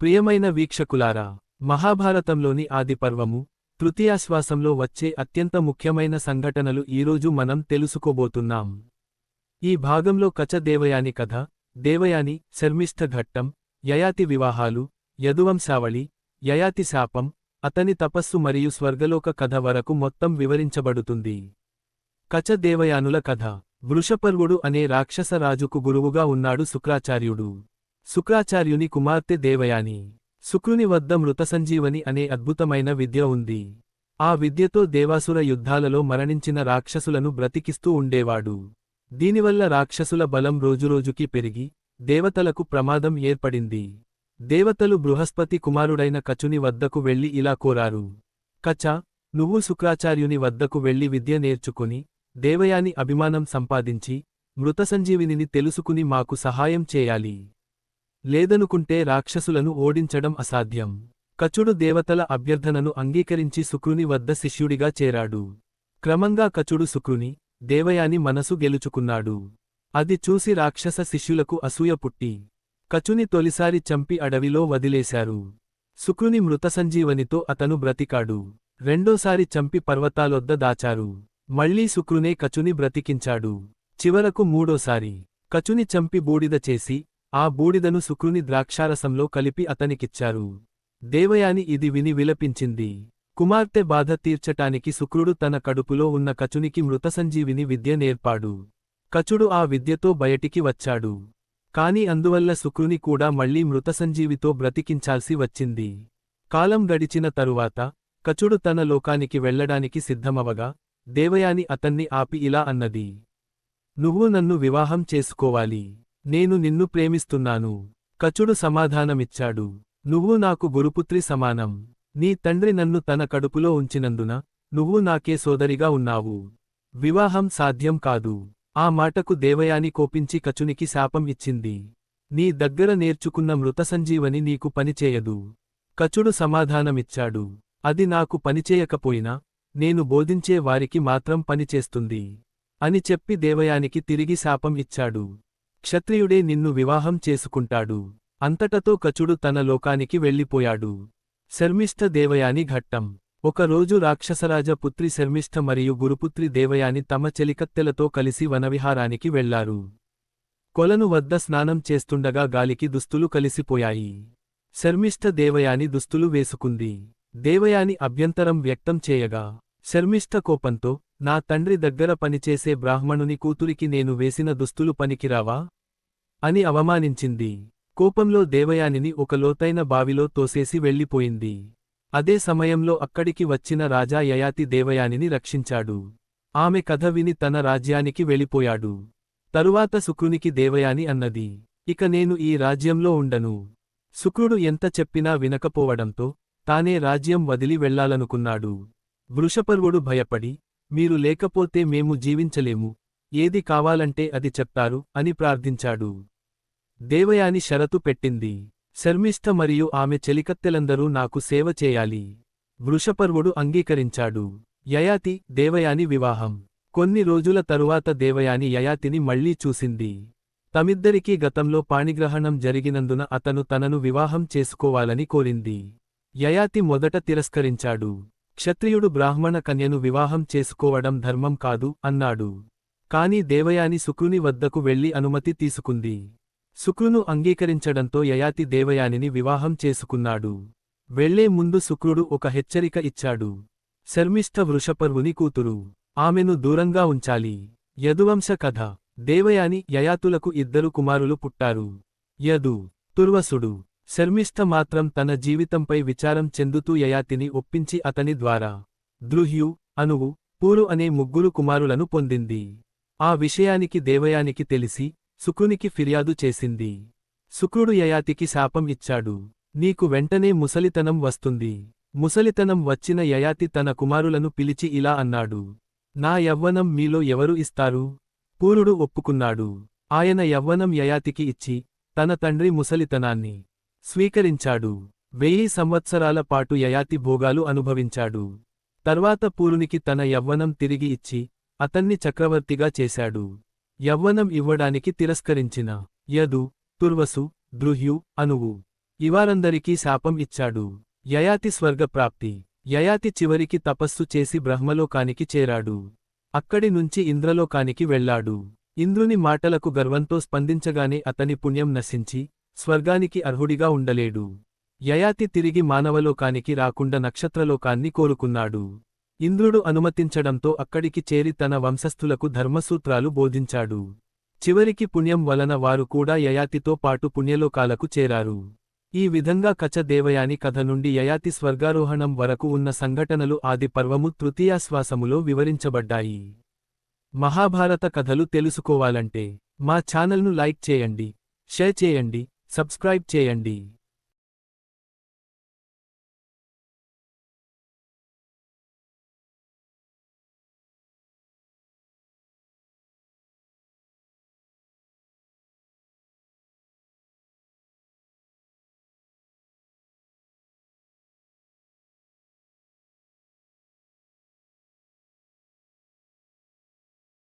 ప్రియమైన వీక్షకులారా మహాభారతంలోని ఆది పర్వము తృతీయాశ్వాసంలో వచ్చే అత్యంత ముఖ్యమైన సంఘటనలు ఈరోజు మనం తెలుసుకోబోతున్నాం. ఈ భాగంలో కచ దేవయాని కథ దేవయాని శర్మిష్ఠ ఘట్టం యయాతి వివాహాలు యదువంశావళి యయాతి శాపం అతని తపస్సు మరియు స్వర్గలోక కథ వరకు మొత్తం వివరించబడుతుంది. కచ దేవయానుల కథ వృషపర్వుడు అనే రాక్షసరాజుకు గురువుగా ఉన్నాడు శుక్రాచార్యుడు. శుక్రాచార్యుని కుమార్తె దేవయాని. శుక్రుని వద్ద మృతసంజీవని అనే అద్భుతమైన విద్య ఉంది. ఆ విద్యతో దేవాసుర యుద్ధాలలో మరణించిన రాక్షసులను బ్రతికిస్తూ ఉండేవాడు. దీనివల్ల రాక్షసుల బలం రోజురోజుకి పెరిగి దేవతలకు ప్రమాదం ఏర్పడింది. దేవతలు బృహస్పతి కుమారుడైన కచుని వద్దకు వెళ్ళి ఇలా కోరారు. కచ నువ్వు శుక్రాచార్యుని వద్దకు వెళ్ళి విద్య నేర్చుకుని దేవయాని అభిమానం సంపాదించి మృతసంజీవినిని తెలుసుకుని మాకు సహాయం చేయాలి. లేదనుకుంటే రాక్షసులను ఓడించడం అసాధ్యం. కచుడు దేవతల అభ్యర్థనను అంగీకరించి శుక్రుని వద్ద శిష్యుడిగా చేరాడు. క్రమంగా కచుడు శుక్రుని దేవయాని మనసు గెలుచుకున్నాడు. అది చూసి రాక్షస శిష్యులకు అసూయ పుట్టి కచుని తొలిసారి చంపి అడవిలో వదిలేశారు. శుక్రుని మృతసంజీవనితో అతను బ్రతికాడు. రెండోసారి చంపి పర్వతాలొద్ద దాచారు. మళ్ళీ శుక్రునే కచుని బ్రతికించాడు. చివరకు మూడోసారి కచుని చంపి బూడిద చేసి ఆ బూడిదను శుక్రుని ద్రాక్షారసంలో కలిపి అతనికిచ్చారు. దేవయాని ఇది విని విలపించింది. కుమార్తె బాధ తీర్చటానికి శుక్రుడు తన కడుపులో ఉన్న కచునికి మృతసంజీవిని విద్య నేర్పాడు. కచుడు ఆ విద్యతో బయటికి వచ్చాడు. కాని అందువల్ల శుక్రుని కూడా మళ్ళీ మృతసంజీవితో బ్రతికించాల్సి వచ్చింది. కాలం గడిచిన తరువాత కచుడు తన లోకానికి వెళ్ళడానికి సిద్ధమవగా దేవయాని అతన్ని ఆపి ఇలా అన్నది. నువ్వు నన్ను వివాహం చేసుకోవాలి. నేను నిన్ను ప్రేమిస్తున్నాను. కచుడు సమాధానమిచ్చాడు. నువ్వు నాకు గురుపుత్రి సమానం. నీ తండ్రి నన్ను తన కడుపులో ఉంచినందున నువ్వు నాకే సోదరిగా ఉన్నావు. వివాహం సాధ్యం కాదు. ఆ మాటకు దేవయాని కోపించి కచునికి శాపం ఇచ్చింది. నీ దగ్గర నేర్చుకున్న మృతసంజీవని నీకు పనిచేయదు. కచుడు సమాధానమిచ్చాడు. అది నాకు పనిచేయకపోయినా నేను బోధించే వారికి మాత్రం పనిచేస్తుంది. అని చెప్పి దేవయానికి తిరిగి శాపం ఇచ్చాడు. క్షత్రియుడే నిన్ను వివాహం చేసుకుంటాడు. అంతటతో కచుడు తన లోకానికి వెళ్ళిపోయాడు. శర్మిష్ఠ దేవయాని ఘట్టం. ఒకరోజు రాక్షసరాజ పుత్రి శర్మిష్ఠ మరియు గురుపుత్రి దేవయాని తమ చెలికత్తెలతో కలిసి వనవిహారానికి వెళ్ళారు. కొలను వద్ద స్నానం చేస్తుండగా గాలికి దుస్తులు కలిసిపోయాయి. శర్మిష్ఠ దేవయాని దుస్తులు వేసుకుంది. దేవయాని అభ్యంతరం వ్యక్తం చేయగా శర్మిష్ఠ కోపంతో నా తండ్రి దగ్గర పనిచేసే బ్రాహ్మణుని కూతురికి నేను వేసిన దుస్తులు పనికిరావా? అని అవమానించింది. కోపంలో దేవయానిని ఒక లోతైన బావిలో తోసేసి వెళ్ళిపోయింది. అదే సమయంలో అక్కడికి వచ్చిన రాజా యయాతి దేవయానిని రక్షించాడు. ఆమె కథ విని తన రాజ్యానికి వెళ్ళిపోయాడు. తరువాత శుక్రునికి దేవయాని అన్నది ఇక నేను ఈ రాజ్యంలో ఉండను. శుక్రుడు ఎంత చెప్పినా వినకపోవడంతో తానే రాజ్యం వదిలి వెళ్ళాలనుకున్నాడు వృషపర్వుడు భయపడి మీరు లేకపోతే మేము జీవించలేము. ఏది కావాలంటే అది చెప్తారు అని ప్రార్థించాడు. దేవయాని షరతు పెట్టింది. శర్మిష్ఠ మరియు ఆమె చెలికత్తెలందరూ నాకు సేవ చేయాలి. వృషపర్వుడు అంగీకరించాడు. యయాతి దేవయాని వివాహం. కొన్ని రోజుల తరువాత దేవయాని యయాతిని మళ్ళీ చూసింది. తమిద్దరికీ గతంలో పాణిగ్రహణం జరిగినందున అతను తనను వివాహం చేసుకోవాలని కోరింది. యయాతి మొదట తిరస్కరించాడు. క్షత్రియుడు బ్రాహ్మణ కన్యను వివాహం చేసుకోవడం ధర్మం కాదు అన్నాడు. కాని దేవయాని శుక్రుని వద్దకు వెళ్ళి అనుమతి తీసుకుంది. శుక్రును అంగీకరించడంతో యయాతి దేవయానిని వివాహం చేసుకున్నాడు. వెళ్ళే ముందు శుక్రుడు ఒక హెచ్చరిక ఇచ్చాడు. శర్మిష్ఠ వృషపర్వుని కూతురు ఆమెను దూరంగా ఉంచాలి. యదువంశ కథ. దేవయాని యయాతులకు ఇద్దరు కుమారులు పుట్టారు. యదు తుర్వసుడు. శర్మిష్ఠ మాత్రం తన జీవితంపై విచారం చెందుతూ యయాతిని ఒప్పించి అతని ద్వారా ద్రుహ్యు అనువు పూరు అనే ముగ్గురు కుమారులను పొందింది. ఆ విషయానికి దేవయానికి తెలిసి శుక్రునికి ఫిర్యాదు చేసింది. శుక్రుడు యయాతికి శాపం ఇచ్చాడు. నీకు వెంటనే ముసలితనం వస్తుంది. ముసలితనం వచ్చిన యయాతి తన కుమారులను పిలిచి ఇలా అన్నాడు. నా యవ్వనం మీలో ఎవరు ఇస్తారు? పూరుడు ఒప్పుకున్నాడు. ఆయన యవ్వనం యయాతికి ఇచ్చి తన తండ్రి ముసలితనాన్ని స్వీకరించాడు. వెయ్యి సంవత్సరాల పాటు యయాతి భోగాలు అనుభవించాడు. తర్వాత పూరునికి తన యవ్వనం తిరిగి ఇచ్చి అతన్ని చక్రవర్తిగా చేశాడు. యవ్వనం ఇవ్వడానికి తిరస్కరించిన యదు తుర్వసు ద్రుహ్యు అనువు ఇవారందరికీ శాపం ఇచ్చాడు. యయాతి స్వర్గప్రాప్తి యయాతి చివరికి తపస్సు చేసి బ్రహ్మలోకానికి చేరాడు. అక్కడి నుంచి ఇంద్రలోకానికి వెళ్ళాడు. ఇంద్రుని మాటలకు గర్వంతో స్పందించగానే అతని పుణ్యం నశించి స్వర్గానికి అర్హుడిగా ఉండలేడు. యయాతి తిరిగి మానవలోకానికి రాకుండా నక్షత్రలోకాన్ని కోరుకున్నాడు. ఇంద్రుడు అనుమతించడంతో అక్కడికి చేరి తన వంశస్థులకు ధర్మసూత్రాలు బోధించాడు. చివరికి పుణ్యం వలన వారు కూడా యయాతితో పాటు పుణ్యలోకాలకు చేరారు. ఈ విధంగా కచ దేవయాని కథ నుండి యయాతి స్వర్గారోహణం వరకు ఉన్న సంఘటనలు ఆది పర్వము తృతీయాశ్వాసములో వివరించబడ్డాయి. మహాభారత కథలు తెలుసుకోవాలంటే మా ఛానల్ను లైక్ చేయండి షేర్ చేయండి సబ్స్క్రైబ్ చేయండి.